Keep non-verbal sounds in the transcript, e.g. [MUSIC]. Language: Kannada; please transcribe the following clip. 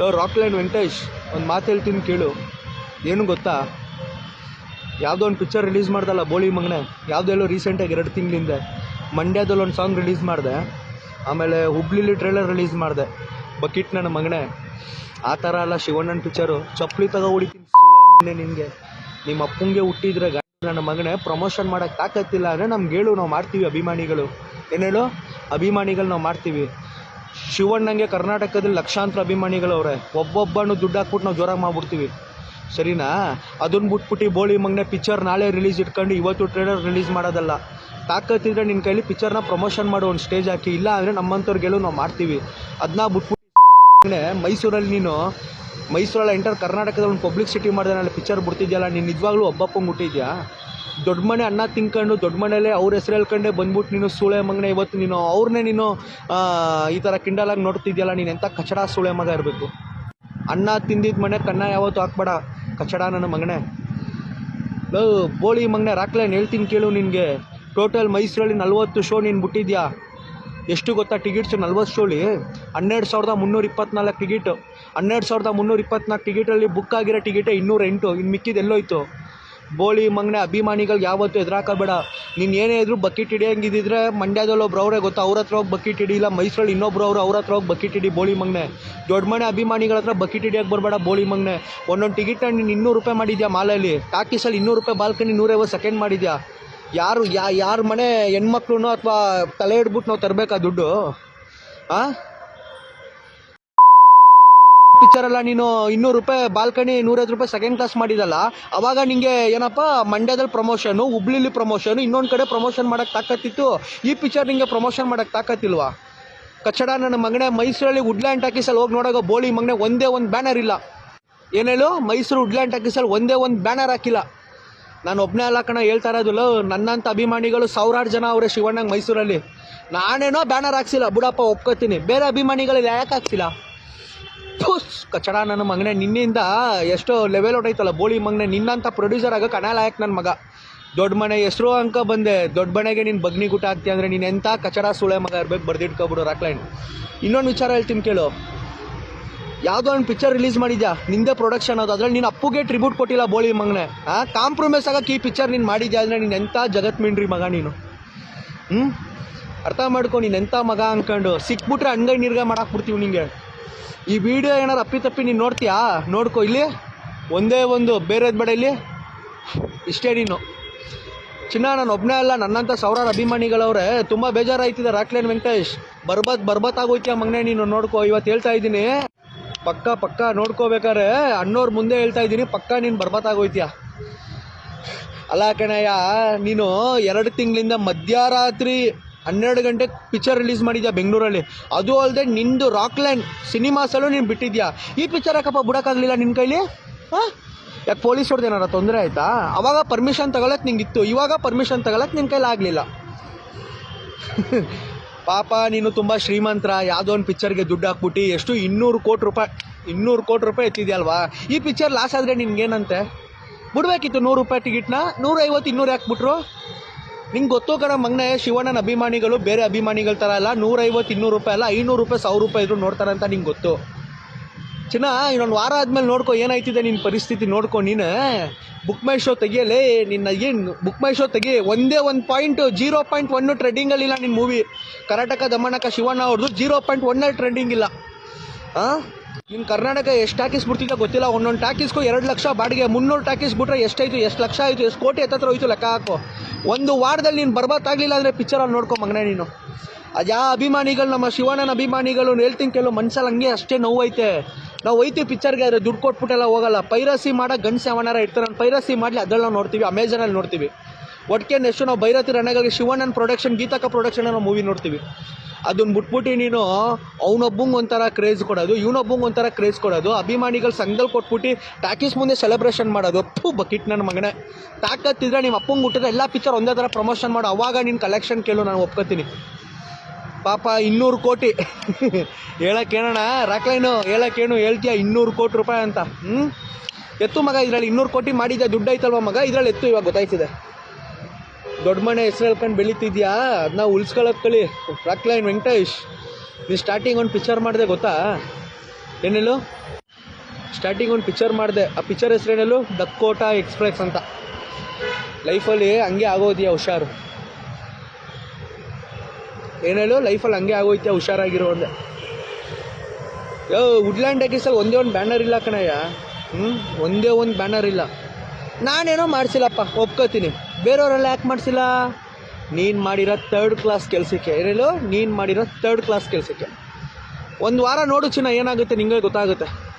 ಲೋ ರಾಕ್ಲೈನ್ ವೆಂಕಟೇಶ್, ಒಂದು ಮಾತು ಹೇಳ್ತೀನಿ ಕೇಳು. ಏನು ಗೊತ್ತಾ? ಯಾವುದೋ ಒಂದು ಪಿಕ್ಚರ್ ರಿಲೀಸ್ ಮಾಡ್ದಲ್ಲ ಬೋಳಿ ಮಗನೆ. ಯಾವುದೋ ಎಲ್ಲೋ ರೀಸೆಂಟಾಗಿ ಎರಡು ತಿಂಗಳಿಂದೆ. ಮಂಡ್ಯದಲ್ಲಿ ಒಂದು ಸಾಂಗ್ ರಿಲೀಸ್ ಮಾಡಿದೆ. ಆಮೇಲೆ ಹುಬ್ಳಿಲಿ ಟ್ರೇಲರ್ ರಿಲೀಸ್ ಮಾಡಿದೆ. ಬಕೀಟ್ ನನ್ನ ಮಗನೇ. ಆ ಥರ ಅಲ್ಲ ಶಿವಣ್ಣನ ಪಿಕ್ಚರು ಚಪ್ಪಲಿ ತಗೋ ಹೊಡಿತೀನಿ ಮಗನೆ ನಿನಗೆ. ನಿಮ್ಮ ಅಪ್ಪಂಗೆ ಹುಟ್ಟಿದ್ರೆ ನನ್ನ ಮಗನೇ ಪ್ರಮೋಷನ್ ಮಾಡೋಕ್ಕೆ ತಾಕತ್ತಿಲ್ಲ ಅಂದರೆ ನಮ್ಗೆ ಹೇಳು, ನಾವು ಮಾಡ್ತೀವಿ ಅಭಿಮಾನಿಗಳು. ಏನೇಳು ಅಭಿಮಾನಿಗಳು ನಾವು ಮಾಡ್ತೀವಿ. ಶಿವಣ್ಣಂಗೆ ಕರ್ನಾಟಕದಲ್ಲಿ ಲಕ್ಷಾಂತರ ಅಭಿಮಾನಿಗಳವ್ರೆ. ಒಬ್ಬೊಬ್ಬನು ದುಡ್ಡು ಹಾಕ್ಬಿಟ್ಟು ನಾವು ಜೋರಾಗಿ ಮಾಡ್ಬಿಡ್ತೀವಿ. ಸರಿನಾ? ಅದನ್ನ ಬಿಟ್ಬಿಟ್ಟು ಬೋಳಿ ಮಗನೆ ಪಿಕ್ಚರ್ ನಾಳೆ ರಿಲೀಸ್ ಇಟ್ಕೊಂಡು ಇವತ್ತು ಟ್ರೇಲರ್ ರಿಲೀಸ್ ಮಾಡೋದಲ್ಲ. ತಾಕತ್ತಿದ್ರೆ ನಿನ್ನ ಕೈಲಿ ಪಿಕ್ಚರ್ನ ಪ್ರಮೋಷನ್ ಮಾಡೋ ಒಂದು ಸ್ಟೇಜ್ ಹಾಕಿ, ಇಲ್ಲ ಅಂದರೆ ನಮ್ಮಂಥವ್ರಿಗೆಲ್ಲೂ ನಾವು ಮಾಡ್ತೀವಿ. ಅದನ್ನ ಬಿಟ್ಬಿಟ್ಟು ಮೈಸೂರಲ್ಲಿ ನೀನು ಮೈಸೂರಲ್ಲಿ ಎಂಟರ್ ಕರ್ನಾಟಕದ ಒಂದು ಪಬ್ಲಿಕ್ ಸಿಟಿ ಮಾಡಿದ್ರೆ ಪಿಕ್ಚರ್ ಬಿಡ್ತಿದ್ಯಲ್ಲ, ನೀನು ನಿಜವಾಗ್ಲೂ ಒಬ್ಬಪ್ಪಂಗೆ ಹುಟ್ಟಿದ್ಯಾ? ದೊಡ್ಡ ಮನೆ ಅನ್ನ ತಿನ್ಕೊಂಡು ದೊಡ್ಡ ಮನೇಲೆ ಅವ್ರ ಹೆಸರು ಹೇಳ್ಕೊಂಡೆ ಬಂದ್ಬಿಟ್ಟು ನೀನು ಸೂಳೆ ಮಗನೆ, ಇವತ್ತು ನೀನು ಅವ್ರನ್ನೇ ನೀನು ಈ ಥರ ಕಿಂಡಲಾಗಿ ನೋಡ್ತಿದ್ಯಲ್ಲ, ನೀನು ಎಂಥ ಕಚಡ ಸೂಳೆ ಮಗ ಇರಬೇಕು. ಅನ್ನ ತಿಂದಿದ್ದ ಮನೆ ಕನ್ನ ಯಾವತ್ತೂ ಹಾಕ್ಬೇಡ, ಕಚಡ ನನ್ನ ಮಗನೆ. ಲೋ, ಬೋಳಿ ಮಗನೇ, ರಾಕ್ಲೇನ್ ಹೇಳ್ತೀನಿ ಕೇಳು ನಿನಗೆ. ಟೋಟಲ್ ಮೈಸೂರಲ್ಲಿ ನಲ್ವತ್ತು ಶೋ ನೀನು ಬಿಟ್ಟಿದ್ಯಾ? ಎಷ್ಟು ಗೊತ್ತಾ ಟಿಕೆಟ್ಸು ನಲ್ವತ್ತು ಶೋಲಿ ಹನ್ನೆರಡು ಸಾವಿರದ ಮುನ್ನೂರ ಇಪ್ಪತ್ನಾಲ್ಕು ಟಿಕೆಟು ಹನ್ನೆರಡು ಸಾವಿರದ ಮುನ್ನೂರ ಇಪ್ಪತ್ನಾಲ್ಕು ಟಿಕೆಟಲ್ಲಿ ಬುಕ್ ಆಗಿರೋ ಟಿಕೆಟೇ ಇನ್ನೂರ ಎಂಟು ಇನ್ನು ಮಿಕ್ಕಿದ್ದು ಎಲ್ಲೋಯ್ತು? ಬೋಳಿ, ಮಂಗನೆ ಅಭಿಮಾನಿಗಳಿಗೆ ಯಾವತ್ತೂ ಎದುರಾಕಬೇಡ. ನೀನು ಏನೇ ಇದ್ರು ಬಕೆಟ್ ಹಿಡಿಯಂಗಿದ್ದಿದ್ರೆ ಮಂಡ್ಯದಲ್ಲಿ ಒಬ್ರು ಅವರೇ ಗೊತ್ತಾ? ಅವ್ರ ಹತ್ರ ಹೋಗಿ ಬಕೆಟ್ ಹಿಡಿ, ಇಲ್ಲ ಮೈಸೂರಲ್ಲಿ ಇನ್ನೊಬ್ರು ಅವರು ಅವ್ರ ಹತ್ರ ಹೋಗಿ ಬಕೆಟ್ ಹಿಡಿ ಬೋಳಿ, ಮಂಗನೆ. ದೊಡ್ಡ ಮನೆ ಅಭಿಮಾನಿಗಳ ಹತ್ರ ಬಕೆಟ್ ಹಿಡಿಯಕ್ಕೆ ಬರಬೇಡ ಬೋಳಿ, ಮಂಗನೆ. ಒಂದೊಂದು ಟಿಕೆಟ್ ನೀನು ಇನ್ನೂರು ರೂಪಾಯಿ ಮಾಡಿದ್ಯಾ ಮಾಲಲ್ಲಿ? ಟಾಕೀಸಲ್ಲಿ ಇನ್ನೂರು ರೂಪಾಯಿ ಬಾಲ್ಕನಿ ನೂರೈವತ್ತು ಸೆಕೆಂಡ್ ಮಾಡಿದ್ಯಾ? ಯಾರು ಯಾ, ಯಾರ ಮನೆ ಹೆಣ್ಮಕ್ಳು ಅಥವಾ ತಲೆ ಹಿಡ್ಬಿಟ್ಟು ನಾವು ತರಬೇಕಾ ದುಡ್ಡು? ಆ? ಪಿಕ್ಚರ್ ಎಲ್ಲ ನೀನು ಇನ್ನೂರು ರೂಪಾಯಿ ಬಾಲ್ಕನಿ ನೂರೈವತ್ತು ರೂಪಾಯಿ ಸೆಕೆಂಡ್ ಕ್ಲಾಸ್ ಮಾಡಿದಲ್ಲ, ಅವಾಗ ನಿಂಗೆ ಏನಪ್ಪ ಮಂಡ್ಯದಲ್ಲಿ ಪ್ರಮೋಷನು ಹುಬ್ಳಿಲಿ ಪ್ರಮೋಷನು ಇನ್ನೊಂದು ಕಡೆ ಪ್ರಮೋಷನ್ ಮಾಡೋಕ್ಕೆ ತಾಕತ್ತಿತ್ತು, ಈ ಪಿಕ್ಚರ್ ನಿಂಗೆ ಪ್ರಮೋಷನ್ ಮಾಡೋಕ್ಕೆ ತಾಕತ್ತಿಲ್ವಾ? ಕಚ್ಚಡ ನನ್ನ ಮಗನೆ, ಮೈಸೂರಲ್ಲಿ ವುಡ್ಲ್ಯಾಂಡ್ ಟಾಕೀಸಲ್ಲಿ ಹೋಗಿ ನೋಡೋಕೆ ಬೋಳಿ ಮಗನೇ ಒಂದೇ ಒಂದು ಬ್ಯಾನರ್ ಇಲ್ಲ. ಏನೇಳು ಮೈಸೂರು ವುಡ್ಲ್ಯಾಂಡ್ ಟಾಕೀಸಲ್ಲಿ ಒಂದೇ ಒಂದು ಬ್ಯಾನರ್ ಹಾಕಿಲ್ಲ. ನಾನು ಒಬ್ಬನೇ ಅಲ್ಲ ಕಣ, ಹೇಳ್ತಾ ಇರೋದಿಲ್ಲ ನನ್ನಂಥ ಅಭಿಮಾನಿಗಳು ಸಾವಿರಾರು ಜನ ಅವರೇ ಶಿವಣ್ಣಂಗೆ ಮೈಸೂರಲ್ಲಿ. ನಾನೇನೋ ಬ್ಯಾನರ್ ಹಾಕ್ಸಿಲ್ಲ, ಬುಡಪ್ಪ, ಒಪ್ಕೋತೀನಿ. ಬೇರೆ ಅಭಿಮಾನಿಗಳು ಯಾಕೆ ಹಾಕ್ಸಿಲ್ಲ? ಥುಸ್ ಕಚಡ ನನ್ನ ಮಗನೇ ನಿನ್ನಿಂದ ಎಷ್ಟೋ ಲೆವೆಲ್ ಹೊಡೈತಲ್ಲ, ಬೋಳಿ ಮಗನೆ ನಿನ್ನಂಥ ಪ್ರೊಡ್ಯೂಸರ್ ಆಗ ಕನಾಲಾಯಕ್ ನನ್ನ ಮಗ. ದೊಡ್ಡ ಮನೆ ಹೆಸರು ಅಂಕ ಬಂದೆ, ದೊಡ್ಡ ಮನೆಗೆ ನೀನು ಬಗ್ನಿ ಗುಟ ಹಾಕ್ತೀಯ ಅಂದರೆ ನೀನು ಎಂಥ ಕಚಡ ಸುಳೆ ಮಗ ಇರ್ಬೇಕು, ಬರ್ದಿಟ್ಕೊಬಿಡು ರಾಕ್ಲೈನ್ ಇನ್ನೊಂದು ವಿಚಾರ ಹೇಳ್ತೀನಿ ಕೇಳು. ಯಾವುದೋ ಒಂದು ಪಿಕ್ಚರ್ ರಿಲೀಸ್ ಮಾಡಿದ್ಯಾ? ನಿಂದೇ ಪ್ರೊಡಕ್ಷನ್ ಅದು, ಅದ್ರಲ್ಲಿ ನೀನು ಅಪ್ಪುಗೆ ಟ್ರಿಬ್ಯೂಟ್ ಕೊಟ್ಟಿಲ್ಲ ಬೋಳಿ ಮಗನೇ. ಆ ಕಾಂಪ್ರಮೈಸ್ ಆಗಕ್ಕೆ ಈ ಪಿಕ್ಚರ್ ನೀನು ಮಾಡಿದ್ಯಾ ಅಂದರೆ ನೀನು ಎಂಥ ಜಗತ್ ಮೀನ್ರಿ ಮಗ ನೀನು? ಹ್ಞೂ ಅರ್ಥ ಮಾಡ್ಕೊ, ನೀನು ಎಂಥ ಮಗ ಅಂದ್ಕೊಂಡು ಸಿಕ್ಬಿಟ್ರೆ ಹಂಗೈ ನಿರ್ಗ ಮಾಡಾಕ್ಬಿಡ್ತೀವಿ ನಿಂಗೆ. ಈ ವಿಡಿಯೋ ಏನಾರು ಅಪ್ಪಿ ತಪ್ಪಿ ನೀನು ನೋಡ್ತೀಯಾ? ನೋಡ್ಕೊ, ಇಲ್ಲಿ. ಒಂದೇ ಒಂದು, ಬೇರೆದು ಬೇಡ ಇಲ್ಲಿ. ಇಷ್ಟೇ ನೀನು. ಚಿನ್ನ, ನಾನು ಒಬ್ಬನೇ ಅಲ್ಲ ನನ್ನಂಥ ಸಾವಿರಾರು ಅಭಿಮಾನಿಗಳವ್ರೆ, ತುಂಬ ಬೇಜಾರಾಯ್ತಿದೆ ರಾಕ್ಲೇನ್ ವೆಂಕಟೇಶ್. ಬರ್ಬತ್ ಬರ್ಬತ್ ಆಗೋಯ್ತೀಯ ಮಗನೇ ನೀನು, ನೋಡ್ಕೋ. ಇವತ್ತು ಹೇಳ್ತಾ ಇದ್ದೀನಿ. ಪಕ್ಕ ಪಕ್ಕ ನೋಡ್ಕೋಬೇಕಾರೆ ಅಣ್ಣವ್ರ ಮುಂದೆ ಹೇಳ್ತಾ ಇದ್ದೀನಿ, ಪಕ್ಕ ನೀನು ಬರ್ಬತ್ ಆಗೋಯ್ತೀಯ ಅಲ್ಲ ಕಣಯ್ಯ, ನೀನು ಎರಡು ತಿಂಗಳಿಂದ ಮಧ್ಯರಾತ್ರಿ ಹನ್ನೆರಡು ಗಂಟೆ ಪಿಕ್ಚರ್ ರಿಲೀಸ್ ಮಾಡಿದ್ಯಾ ಬೆಂಗಳೂರಲ್ಲಿ? ಅದು ಅಲ್ಲದೆ ನಿಂದು ರಾಕ್ಲ್ಯಾಂಡ್ ಸಿನಿಮಾಸಲ್ಲೂ ನೀನು ಬಿಟ್ಟಿದ್ಯಾ? ಈ ಪಿಕ್ಚರ್ ಯಾಕಪ್ಪ ಬಿಡೋಕ್ಕಾಗಲಿಲ್ಲ ನಿನ್ನ ಕೈಲಿ? ಹಾಂ? ಯಾಕೆ ಪೊಲೀಸ್ ಏನಾರ ತೊಂದರೆ ಆಯಿತಾ? ಅವಾಗ ಪರ್ಮಿಷನ್ ತಗೊಳಕ್ಕೆ ನಿಂಗಿತ್ತು, ಇವಾಗ ಪರ್ಮಿಷನ್ ತಗೊಳಕ್ಕೆ ನಿನ್ನ ಕೈಲಿ ಆಗಲಿಲ್ಲ. [LAUGHS] ಪಾಪ, ನೀನು ತುಂಬ ಶ್ರೀಮಂತರ, ಯಾವುದೋ ಒಂದು ಪಿಕ್ಚರ್ಗೆ ದುಡ್ಡು ಹಾಕ್ಬಿಟ್ಟು, ಎಷ್ಟು ಇನ್ನೂರು ಕೋಟಿ ರೂಪಾಯಿ, ಇನ್ನೂರು ಕೋಟಿ ರೂಪಾಯಿ ಎತ್ತಿದ್ಯಲ್ವಾ? ಈ ಪಿಕ್ಚರ್ ಲಾಸ್ ಆದರೆ ನಿನ್ಗೇನಂತೆ? ಬಿಡಬೇಕಿತ್ತು ನೂರು ರೂಪಾಯಿ ಟಿಕೆಟ್ನ ನೂರೈವತ್ತು, ಇನ್ನೂರು ಹಾಕ್ಬಿಟ್ರು ನಿಂಗೆ ಗೊತ್ತು ಕಣ ಮಗನೆ, ಶಿವಣ್ಣನ ಅಭಿಮಾನಿಗಳು ಬೇರೆ ಅಭಿಮಾನಿಗಳ ಥರ ಅಲ್ಲ, ನೂರೈವತ್ತು, ಇನ್ನೂರು ರೂಪಾಯಿ ಅಲ್ಲ, ಐನೂರು ರೂಪಾಯಿ, ಸಾವಿರ ರೂಪಾಯಿ ಇದ್ರು ನೋಡ್ತಾರೆ ಅಂತ ನಿಂಗೆ ಗೊತ್ತು. ಚಿನ್ನ, ಇನ್ನೊಂದು ವಾರ ಆದಮೇಲೆ ನೋಡ್ಕೊ, ಏನಾಯ್ತಿದೆ ನಿನ್ನ ಪರಿಸ್ಥಿತಿ ನೋಡ್ಕೊ ನೀನು. ಬುಕ್ ಮೈ ಶೋ ತೆಗಿಯಲೇ ನಿನ್ನ ಏನು ಬುಕ್ ಮೈ ಶೋ ತೆಗಿ, ಒಂದೇ ಒಂದು ಪಾಯಿಂಟ್ ಜೀರೋ ಪಾಯಿಂಟ್ ಒನ್ನು ಟ್ರೆಂಡಿಂಗಲ್ಲಿಲ್ಲ ನಿನ್ನ ಮೂವಿ ಕರ್ನಾಟಕ ದಮನಕ ಶಿವಣ್ಣ ಅವ್ರದ್ದು ಜೀರೋ ಪಾಯಿಂಟ್ ಒನ್ನಲ್ಲಿ ಟ್ರೆಂಡಿಂಗ್ ಇಲ್ಲ. ಹಾಂ ನಿನ್ನ ಕರ್ನಾಟಕ ಎಷ್ಟು ಟಾಕೀಸ್ ಬಿಡ್ತಿದ್ದ ಗೊತ್ತಿಲ್ಲ, ಒಂದೊಂದು ಟಾಕೀಸ್ಗೂ ಎರಡು ಲಕ್ಷ ಬಾಡಿಗೆ. ಮುನ್ನೂರು ಟಾಕೀಸ್ ಬಿಟ್ರೆ ಎಷ್ಟಾಯ್ತು ಎಷ್ಟು ಲಕ್ಷ ಆಯಿತು, ಎಷ್ಟು ಕೋಟಿ ಹತ್ತತ್ರ ಹೋಯ್ತು ಲೆಕ್ಕ ಹಾಕೋ. ಒಂದು ವಾರದಲ್ಲಿ ನೀನು ಬರ್ಬತ್ತಾಗಲಿಲ್ಲ ಅಂದರೆ ಪಿಕ್ಚರಲ್ಲಿ ನೋಡ್ಕೊ ಮಗನೇ ನೀನು. ಅದು ಯಾವ ಅಭಿಮಾನಿಗಳು, ನಮ್ಮ ಶಿವಣ್ಣನ ಅಭಿಮಾನಿಗಳು, ಹೇಳ್ತೀನಿ ಕೆಲವು ಮನ್ಸಲ್ಲಿ ಹಂಗೆ ಅಷ್ಟೇ ನೋವೈತೆ. ನಾವು ಹೋಯ್ತೀವಿ ಪಿಕ್ಚರ್ಗೆ ಆದರೆ ದುಡ್ಡು ಕೊಟ್ಬಿಟ್ಟೆಲ್ಲ ಹೋಗಲ್ಲ. ಪೈರಸಿ ಮಾಡೋ ಗಂಡ್ಸೆ ಯಾವನಾರ ಇರ್ತಾರೆ. ನಾನು ಪೈರಸಿ ಮಾಡಲಿ ಅದೆಲ್ಲ ನಾವು ನೋಡ್ತೀವಿ ಅಮೆಝಾನಲ್ಲಿ ನೋಡ್ತೀವಿ. ಒಟ್ಟಿಗೆ ನೆಕ್ಸ್ಟು ನಾವು ಭೈರತಿ ರಣಗಾಗಿ ಶಿವಣ್ಣನ ಪ್ರೊಡಕ್ಷನ್ ಗೀತಕ ಪ್ರೊಡಕ್ಷನ್ ನಾವು ಮೂವಿ ನೋಡ್ತೀವಿ. ಅದನ್ನ ಬಿಟ್ಬಿಟ್ಟು ನೀನು ಅವನೊಬ್ಬಂಗೆ ಒಂಥರ ಕ್ರೇಜ್ ಕೊಡೋದು, ಇವನೊಬ್ಬಂಗೆ ಒಂಥರ ಕ್ರೇಜ್ ಕೊಡೋದು, ಅಭಿಮಾನಿಗಳು ಸಂಘದಲ್ಲಿ ಕೊಟ್ಬಿಟ್ಟು ಟಾಕೀಸ್ ಮುಂದೆ ಸೆಲೆಬ್ರೇಷನ್ ಮಾಡೋದು. ಅಪ್ಪು ಬಕಿಟ್ ನನ್ನ ಮಗನೇ. ತಾಕತ್ತಿದ್ರೆ ನಿಮ್ಮ ಅಪ್ಪಂಗೆ ಹುಟ್ಟಿದ್ರೆ ಎಲ್ಲ ಪಿಕ್ಚರ್ ಒಂದೇ ಥರ ಪ್ರಮೋಷನ್ ಮಾಡು. ಅವಾಗ ನೀನು ಕಲೆಕ್ಷನ್ ಕೇಳು, ನಾನು ಒಪ್ಕೋತೀನಿ. ಪಾಪ ಇನ್ನೂರು ಕೋಟಿ. [LAUGHS] ಹೇಳಕ್ಕೇನಣ್ಣ ರಾಕ್ಲೈನು ಹೇಳಕ್ಕೇನು ಹೇಳ್ತೀಯ? ಇನ್ನೂರು ಕೋಟಿ ರೂಪಾಯಿ ಅಂತ. ಹ್ಞೂ ಎತ್ತು ಮಗ ಇದರಲ್ಲಿ ಇನ್ನೂರು ಕೋಟಿ ಮಾಡಿದ್ದೆ ದುಡ್ಡು ಐತಲ್ವ ಮಗ? ಇದರಲ್ಲಿ ಎತ್ತು ಇವಾಗ ಗೊತ್ತಾಯ್ತಿದೆ. ದೊಡ್ಡ ಮನೆ ಹೆಸರು ಹೇಳ್ಕೊಂಡು ಬೆಳೀತಿದ್ಯಾ? ಅದನ್ನ ಉಳ್ಸ್ಕೊಳಕ್ ಕಳಿ. ರಾಕ್ಲೈನ್ ವೆಂಕಟೇಶ್ ನೀನು ಸ್ಟಾರ್ಟಿಂಗ್ ಒಂದು ಪಿಕ್ಚರ್ ಮಾಡಿದೆ ಗೊತ್ತಾ? ಏನೇಳು ಸ್ಟಾರ್ಟಿಂಗ್ ಒಂದು ಪಿಕ್ಚರ್ ಮಾಡಿದೆ. ಆ ಪಿಕ್ಚರ್ ಹೆಸರೇನೇಳು ದಕ್ಕೋಟ ಎಕ್ಸ್ಪ್ರೆಸ್ ಅಂತ. ಲೈಫಲ್ಲಿ ಹಂಗೆ ಆಗೋದ್ಯಾ ಹುಷಾರು? ಏನೇಳು ಲೈಫಲ್ಲಿ ಹಂಗೆ ಆಗೋಯ್ತಾ ಹುಷಾರಾಗಿರೋ ಅಂದೆ. ಯೋ ವುಡ್ಲ್ಯಾಂಡ್ ಡಕೀಸಲ್ಲಿ ಒಂದೇ ಒಂದು ಬ್ಯಾನರ್ ಇಲ್ಲ ಕಣಯ್ಯ. ಹ್ಞೂ ಒಂದೇ ಒಂದು ಬ್ಯಾನರ್ ಇಲ್ಲ. ನಾನೇನೋ ಮಾಡಿಸಿಲ್ಲಪ್ಪ, ಒಪ್ಕೋತೀನಿ. ಬೇರೆಯವರೆಲ್ಲ ಯಾಕೆ ಮಾಡಿಸಿಲ್ಲ? ನೀನು ಮಾಡಿರೋ ತರ್ಡ್ ಕ್ಲಾಸ್ ಕೆಲಸಕ್ಕೆ. ಏನೇಳು ನೀನು ಮಾಡಿರೋ ತರ್ಡ್ ಕ್ಲಾಸ್ ಕೆಲಸಕ್ಕೆ. ಒಂದು ವಾರ ನೋಡು ಚಿನ್ನ, ಏನಾಗುತ್ತೆ ನಿಂಗೆ ಗೊತ್ತಾಗುತ್ತೆ.